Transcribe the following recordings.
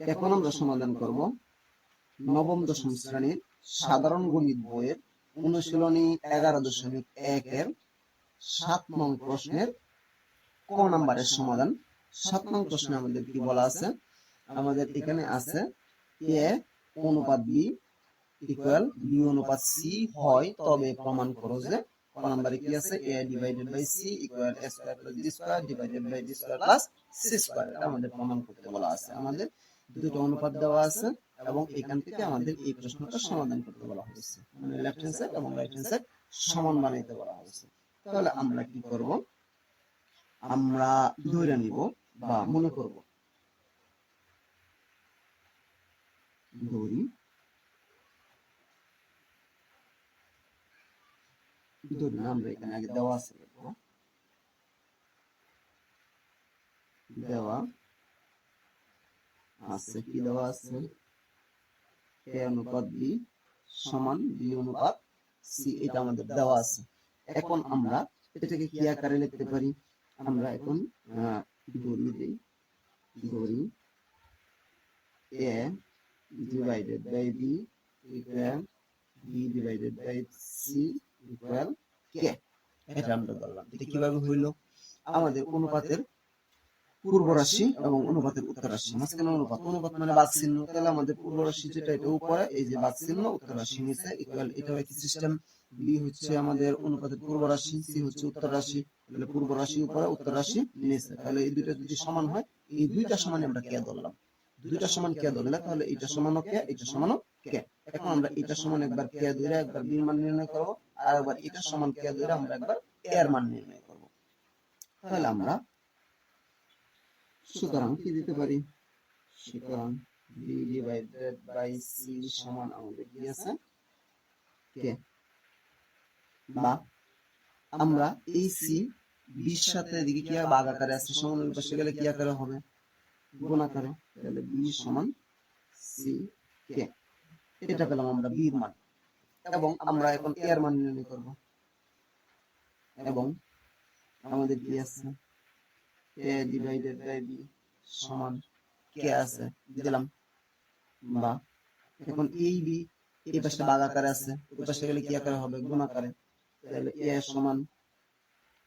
এখন আমরা সমাধান করব নবম দশম শ্রেণির সাধারণ গণিত বইয়ের অনুশীলনী এগারো দশমিক একের সাত নং প্রশ্নের ক নাম্বারের সমাধান। সাত নং প্রশ্নে আমাদের কি বলা আছে? আমাদের এখানে আছে এ অনুপাত বি ইকুয়াল বি অনুপাত সি হয়, তবে প্রমাণ করো যে ক নাম্বারে কি আছে? A divided by C equal A square plus B square divided by B square plus C square আমাদের প্রমাণ করতে বলা আছে। আমাদের দুটো অনুপাত দেওয়া আছে এবং এখান থেকে আমাদের এই প্রশ্নটা সমাধান করতে বলা হয়েছে। মানে লেফট হ্যান্ড সাইড এবং রাইট হ্যান্ড সাইড সমান বানাইতে বলা হয়েছে। তাহলে আমরা কি করব? আমরা ধরে নিব বা মনে করব। ধরি। ধরি না, আমরা এখানে আগে দেওয়া আছে। দেওয়া। আছে, কি দেওয়া আছে? এ অনুপাত বি সমান বি অনুপাত সি, এটা আমাদের দেওয়া আছে। এখন আমরা এটাকে কি আকারে লিখতে পারি? আমরা এখন ধরি দেই। এ এটা আমরা এটা কীভাবে হইল? আমাদের অনুপাতের পূর্ব রাশি এবং অনুপাতের উত্তর রাশি মাঝখানে অনুপাত অনুপাত মানে বাদ চিহ্ন। তাহলে আমাদের পূর্ব রাশি যেটা এটা উপরে এই যে বাদ চিহ্ন উত্তর রাশি নিচে ইকুয়াল এটা একই সিস্টেম বি হচ্ছে আমাদের অনুপাতের পূর্ব রাশি সি হচ্ছে উত্তর রাশি তাহলে পূর্ব রাশি উপরে উত্তর রাশি নিচে। তাহলে এই দুইটা যদি সমান হয় এই দুইটা সমান আমরা কে ধরলাম? দুইটা সমান কে ধরলে তাহলে এটা সমানও কে এটা সমানও কে? এখন আমরা এটা সমান একবার কে ধরে একবার বি মান নির্ণয় করব আর একবার এটা সমান কে ধরে আমরা একবার এর মান নির্ণয় করব। তাহলে আমরা সুতরাং কি দিতে পারি? সুতরাং বি ডিভাইডেড বাই সি সমান আমাদের কি আছে? কে? বা আমরা এই সি সাথে এদিকে কি আকারে আছে? সমানের পাশে গেলে কি আকারে হবে? গুণ আকারে। তাহলে বি সমান সি কে? এটা পেলাম আমরা বির মান। এবং আমরা এখন এর মান নির্ণয় করব। এবং আমাদের কি আছে? ডিভাইডেড বাই বি সমান কে আছে, দিলাম। বা এখন এই বি এই পাশে আকারে আছে পাশে গেলে কি আকারে হবে? গুণ আকারে। তাহলে এ সমান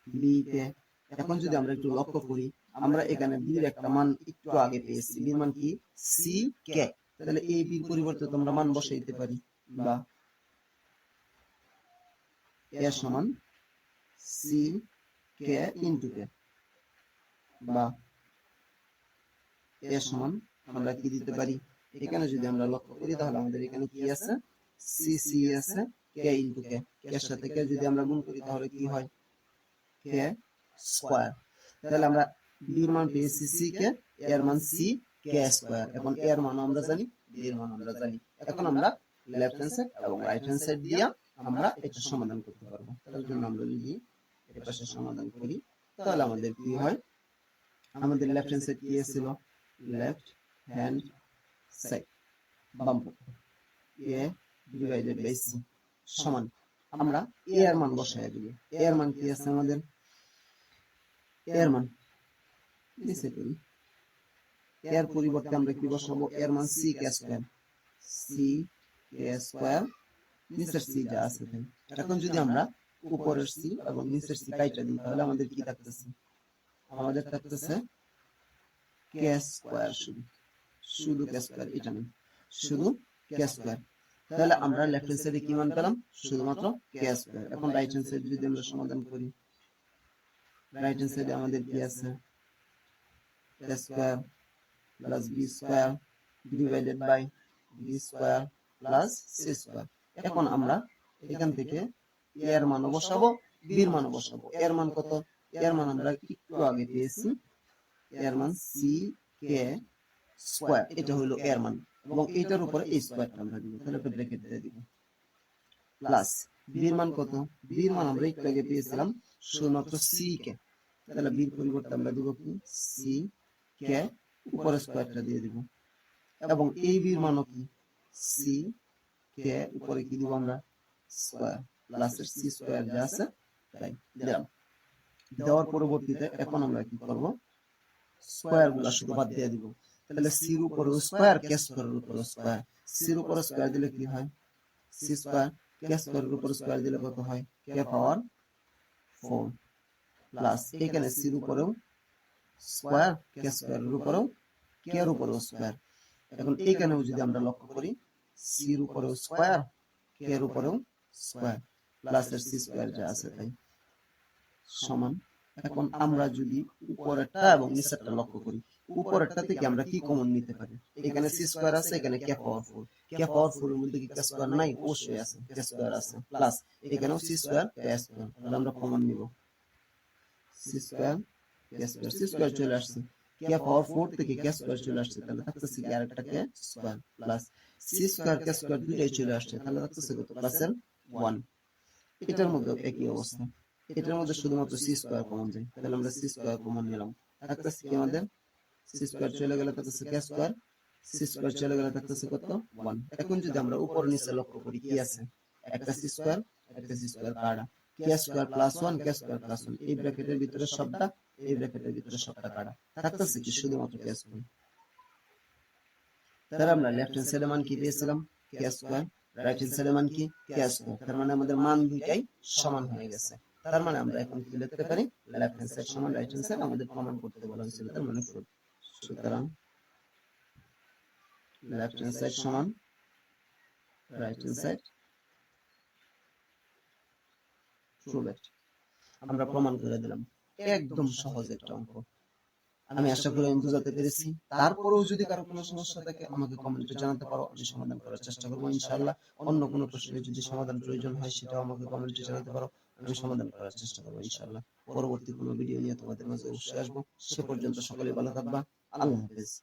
বি কে। এখন যদি আমরা একটু লক্ষ্য করি, আমরা এখানে বির একটা মান একটু আগে পেয়েছি। বির মান কি? সি কে তাহলে এই বির পরিবর্তে তোমরা মান বসে দিতে পারি। বা এ সমান সি কে ইন্টু কে বা এ সমান আমরা কি দিতে পারি? এখানে যদি আমরা লক্ষ্য করি, তাহলে আমাদের এখানে কি আছে? সি সি আছে কে ইন্টু কে সাথে কে যদি আমরা গুণ করি, তাহলে কি হয়? কে তাহলে আমরা মান সি কে এর মান সি কে এখন এর মান আমরা জানি মান আমরা জানি। এখন আমরা লেফট হ্যান্ড সাইড এবং রাইট হ্যান্ড সাইড দিয়ে আমরা এটা সমাধান করতে পারব। তার জন্য আমরা যদি এটা সমাধান করি, তাহলে আমাদের কি হয়? আমাদের লেফট হ্যান্ড সাইড কি ছিল লেফট হ্যান্ড সাইড বাম এ ডিভাইডেড বাই সি সমান। আমরা এ এর মান বসাই দিব। এ এর মান কি আছে আমাদের? এ এর মান। নিচে করি এর পরিবর্তে আমরা কি বসাবো? এর মান C K square C K square নিচের সি যা আছে এখন। যদি আমরা উপরের সি এবং নিচের সি কাইটা দিই, তাহলে আমাদের কি থাকতেছে? আমাদের থাকতেছে কে স্কয়ার? শুধু শুধু কে স্কয়ার এটা নেই শুধু কে স্কয়ার। তাহলে আমরা লেফট হ্যান্ড সাইডে কি মান পেলাম? শুধুমাত্র কে স্কয়ার। এখন রাইট হ্যান্ড সাইড যদি আমরা সমাধান করি রাইট হ্যান্ড সাইডে আমাদের কি আছে? K square plus B square divided by B square plus C square. এখন আমরা এখান থেকে এর মান বসাবো বির মান বসাবো। এর মান কত? এর মান আমরা একটু আগে পেয়েছি এর মান সি কে স্কয়ার এটা হলো এর মান এবং এটার উপরে এই স্কয়ারটা আমরা দিব। তাহলে একটা ব্র্যাকেট দিয়ে দিব। প্লাস বির মান কত? বির মান আমরা একটু আগে পেয়েছিলাম শুধুমাত্র সি কে তাহলে বির পরিবর্তে আমরা দিব কি? সি কে উপরে স্কয়ারটা দিয়ে দিব। এবং এই বির মানও কি? সি কে উপরে কি দিব আমরা? স্কয়ার প্লাসের সি স্কয়ার যা আছে, তাই দিলাম। দেওয়ার পরবর্তীতে এখন আমরা কি করব? স্কয়ারগুলা শুধু বাদ দিয়ে দিব। তাহলে সির উপর স্কোয়ার কে স্কোয়ারের উপর স্কোয়ার সির উপর স্কোয়ার দিলে কি হয়? সি স্কোয়ার কে স্কোয়ারের উপর স্কোয়ার দিলে কত হয়? কে পাওয়ার ফোর প্লাস এখানে সির উপরেও স্কোয়ার কে স্কোয়ারের উপরেও কে এর উপরেও স্কোয়ার এখন এইখানেও যদি আমরা লক্ষ্য করি সির উপরেও স্কোয়ার কে এর উপরেও স্কোয়ার প্লাস এর সি স্কোয়ার যা আছে তাই। সমান। এখন আমরা যদি উপরেরটা এবং নিচেরটা লক্ষ্য করি উপরেরটা থেকে আমরা কি কমন নিতে পারি? এখানে সি স্কোয়ার আছে এখানে কে পাওয়ার ফোর কে পাওয়ার ফোর এর মধ্যে কি কে স্কোয়ার নাই অবশ্যই আছে? কে স্কোয়ার আছে। প্লাস এখানেও সি স্কোয়ার কে স্কোয়ার তাহলে আমরা কমন নিব। C square K square C square চলে আসছে। কে পাওয়ার ফোর থেকে কে স্কোয়ার চলে আসছে। তাহলে থাকতেছে কি আরেকটা K square plus C square K square দুইটাই চলে আসছে। তাহলে থাকতেছে কত? প্লাসের ওয়ান এটার মধ্যে একই অবস্থা। এটার মধ্যে শুধুমাত্র সি স্কোয়ার কমন যায় তাহলে আমরা সি স্কোয়ার কমন নিলাম। থাকতেছে কি আমাদের? সি স্কোয়ার চলে গেলে থাকতেছে কে স্কোয়ার সি স্কোয়ার চলে গেলে থাকতেছে কত? ওয়ান এখন যদি আমরা উপর নিচে লক্ষ্য করি, কি আছে? একটা সি স্কোয়ার একটা সি স্কোয়ার কাটা K square plus one K square plus one এই ব্র্যাকেটের ভিতরে সবটা, এই ব্র্যাকেটের ভিতরে সবটা কাটা থাকতেছে কি শুধুমাত্র কে স্কোয়ার তাহলে আমরা লেফট হ্যান্ড সাইডের মান কি পেয়েছিলাম? কে স্কোয়ার রাইট হ্যান্ড সাইডের মান কি? কে স্কোয়ার তার মানে আমাদের মান দুইটাই সমান হয়ে গেছে। তার মানে আমরা এখন কি লিখতে পারি? লেফট হ্যান্ড সাইড সমান রাইট হ্যান্ড সাইড আমাদের প্রমাণ করতে বলা হয়েছিল, তার মানে সুতরাং লেফট হ্যান্ড সাইড সমান রাইট হ্যান্ড সাইড ট্রু আমরা প্রমাণ করে দিলাম, একদম সহজ একটা অঙ্ক। আমি আশা করি আমি পেরেছি। তারপরেও যদি কারও কোনো সমস্যা থাকে, আমাকে কমেন্টে জানাতে পারো, আমি সমাধান করার চেষ্টা করব ইনশাআল্লাহ। অন্য কোনো প্রশ্নের যদি সমাধান প্রয়োজন হয়, সেটাও আমাকে কমেন্টে জানাতে পারো। আমি সমাধান করার চেষ্টা করব, ইনশাআল্লাহ। পরবর্তী কোনো ভিডিও নিয়ে তোমাদের মাঝে অবশ্যই আসব। সে পর্যন্ত সকলে ভালো থাকবা। আল্লাহ হাফেজ।